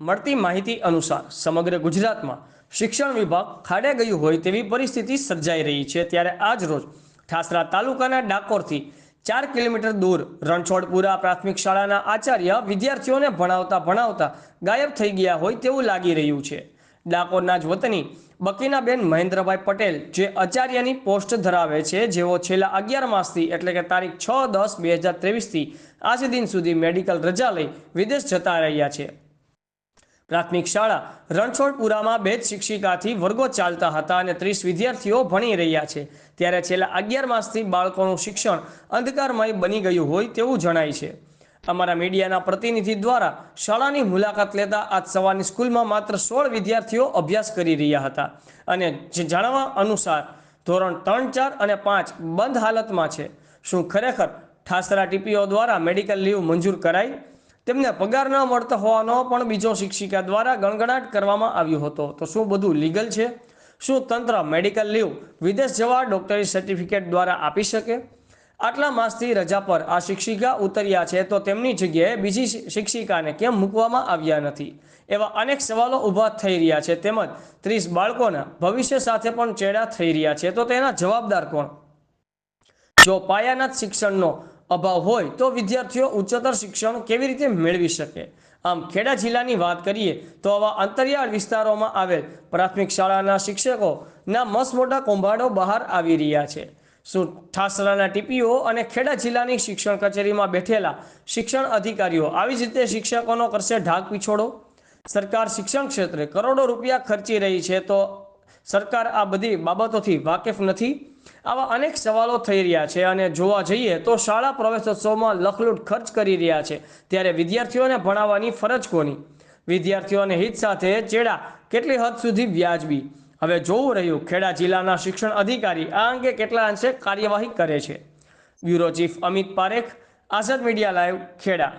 મળતી માહિતી અનુસાર સમગ્ર ગુજરાતમાં શિક્ષણ વિભાગ ખાડે ગયું હોય તેવી પરિસ્થિતિ સર્જાઈ રહી છે. ત્યારે આજ રોજ ઠાસરા તાલુકાના ડાકોરથી ચાર કિલોમીટર દૂર રણછોડપુરા પ્રાથમિક શાળાના આચાર્ય વિદ્યાર્થીઓને ભણાવતા ભણાવતા ગાયબ થઈ ગયા હોય તેવું લાગી રહ્યું છે. ડાકોરના જ વતની બકીનાબેન મહેન્દ્રભાઈ પટેલ જે આચાર્યની પોસ્ટ ધરાવે છે, જેઓ છેલ્લા અગિયાર માસથી એટલે કે તારીખ છ દસ બે હજાર ત્રેવીસથી આજ દિન સુધી મેડિકલ રજા લઈ વિદેશ જતા રહ્યા છે. પ્રાથમિક શાળા રણછોડપુરામાં બે જ શિક્ષિકાથી વર્ગો ચાલતા હતા અને ત્રીસ વિદ્યાર્થીઓ ભણી રહ્યા છે. ત્યારે છેલ્લા અગિયાર માસથી બાળકોનું શિક્ષણ અંધકારમય બની ગયું હોય તેવું જણાય છે. અમારા મીડિયાના પ્રતિનિધિ દ્વારા શાળાની મુલાકાત લેતા આજ સવારની સ્કૂલમાં માત્ર સોળ વિદ્યાર્થીઓ અભ્યાસ કરી રહ્યા હતા અને જાણવા અનુસાર ધોરણ ત્રણ, ચાર અને પાંચ બંધ હાલતમાં છે. શું ખરેખર ઠાસરા ટીપીઓ દ્વારા મેડિકલ લીવ મંજૂર કરાઈ? તેમને પગાર ન મળતો હોવાનો પણ બીજો શિક્ષિકા દ્વારા ગણગણાટ કરવામાં આવ્યો હતો. તો શું બધું લીગલ છે? શું તંત્ર મેડિકલ લીવ વિદેશ જવા ડોક્ટરી સર્ટિફિકેટ દ્વારા આપી શકે? આટલા માસથી રજા પર આ શિક્ષિકા ઉતર્યા છે તો તેમની જગ્યાએ બીજી શિક્ષિકાને કેમ મૂકવામાં આવ્યા નથી? એવા અનેક સવાલો ઊભા થઈ રહ્યા છે. તેમજ ત્રીસ બાળકોના ભવિષ્ય સાથે પણ ચેડા થઈ રહ્યા છે. તો તેના જવાબદાર કોણ? જો પાયાના શિક્ષણનો અભાવ હોય તો વિદ્યાર્થીઓ ઉચ્ચતર શિક્ષણ કેવી રીતે મેળવી શકે? આમ ખેડા જિલ્લાની વાત કરીએ તો આવા અંતરિયાળ વિસ્તારોમાં આવેલ પ્રાથમિક શાળાના શિક્ષકોના મસમોટા મોટા કૌભાંડો બહાર આવી રહ્યા છે. શું ઠાસરાના ટીપીઓ અને ખેડા જિલ્લાની શિક્ષણ કચેરીમાં બેઠેલા શિક્ષણ અધિકારીઓ આવી જ રીતે શિક્ષકોનો કરશે ઢાક પીછોડો? સરકાર શિક્ષણ ક્ષેત્રે કરોડો રૂપિયા ખર્ચી રહી છે તો સરકાર આ બધી બાબતોથી વાકેફ નથી? આવા અનેક સવાલો થઈ રહ્યા છે અને જોવા જઈએ તો શાળા પ્રવેશોત્સવમાં લખલૂટ ખર્ચ કરી રહ્યા છે. ત્યારે વિદ્યાર્થીઓને ભણાવવાની ફરજ કોની? વિદ્યાર્થીઓને હિત સાથે ચેડા કેટલી હદ સુધી વ્યાજબી? હવે જોવું રહ્યું, ખેડા જિલ્લાના શિક્ષણ અધિકારી આ અંગે કેટલા અંશે કાર્યવાહી કરે છે. Bureau chief Amit Parekh, Azad media live, Kheda.